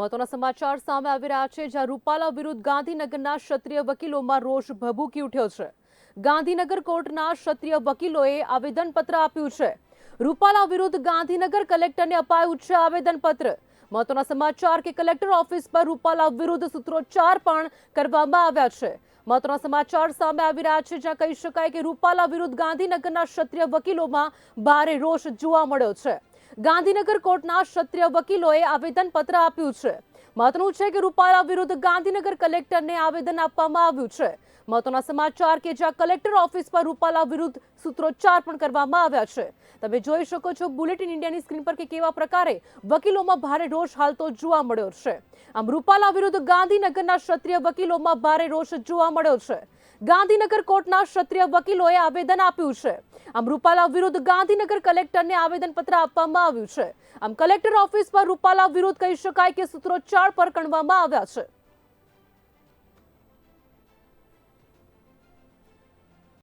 મહત્વના સમાચાર સામે આવી રહ્યા છે, જ્યાં રૂપાલા વિરુદ્ધ ગાંધીનગરના ક્ષત્રિય વકીલોમાં રોષ ભભૂકી ઉઠ્યો છે. ગાંધીનગર કોર્ટના ક્ષત્રિય વકીલોએ આવેદનપત્ર આપ્યું છે. રૂપાલા વિરુદ્ધ ગાંધીનગર કલેક્ટરને અપાયું છે આવેદનપત્ર. મહત્વના સમાચાર કે કલેક્ટર ઓફિસ પર રૂપાલા વિરુદ્ધ સૂત્રોચ્ચાર પણ કરવામાં આવ્યા છે. મહત્વના સમાચાર સામે આવી રહ્યા છે, જ્યાં કહી શકાય કે રૂપાલા વિરુદ્ધ ગાંધીનગરના ક્ષત્રિય વકીલોમાં ભારે રોષ જોવા મળ્યો છે. ગાંધીનગર કોર્ટના ક્ષત્રિય વકીલોએ આવેદનપત્ર આપ્યું છે. મહત્વનું છે કે રૂપાલા વિરુદ્ધ ગાંધીનગર કલેક્ટરને આવેદન આપવામાં આવ્યું છે. મહત્વના સમાચાર કે જ્યાં કલેક્ટર ઓફિસ પર રૂપાલા વિરુદ્ધ સૂત્રોચ્ચાર પણ કરવામાં આવ્યા છે. તમે જોઈ શકો છો બુલેટિન ઇન્ડિયાની સ્ક્રીન પર કે કેવા પ્રકારે વકીલોમાં ભારે રોષ હાલતો જોવા મળ્યો છે. આમ રૂપાલા વિરુદ્ધ ગાંધીનગરના ક્ષત્રિય વકીલોમાં ભારે રોષ જોવા મળ્યો છે. ગાંધીનગર કોર્ટના ક્ષત્રિય વકીલોએ આવેદન આપ્યું છે. આમ રૂપાલા વિરુદ્ધ ગાંધીનગર કલેક્ટરને આવેદનપત્ર આપવામાં આવ્યું છે. આમ કલેક્ટર ઓફિસ પર રૂપાલા વિરુદ્ધ કહી શકાય કે સૂત્રોચ્ચાર પર કણવામાં આવ્યા છે.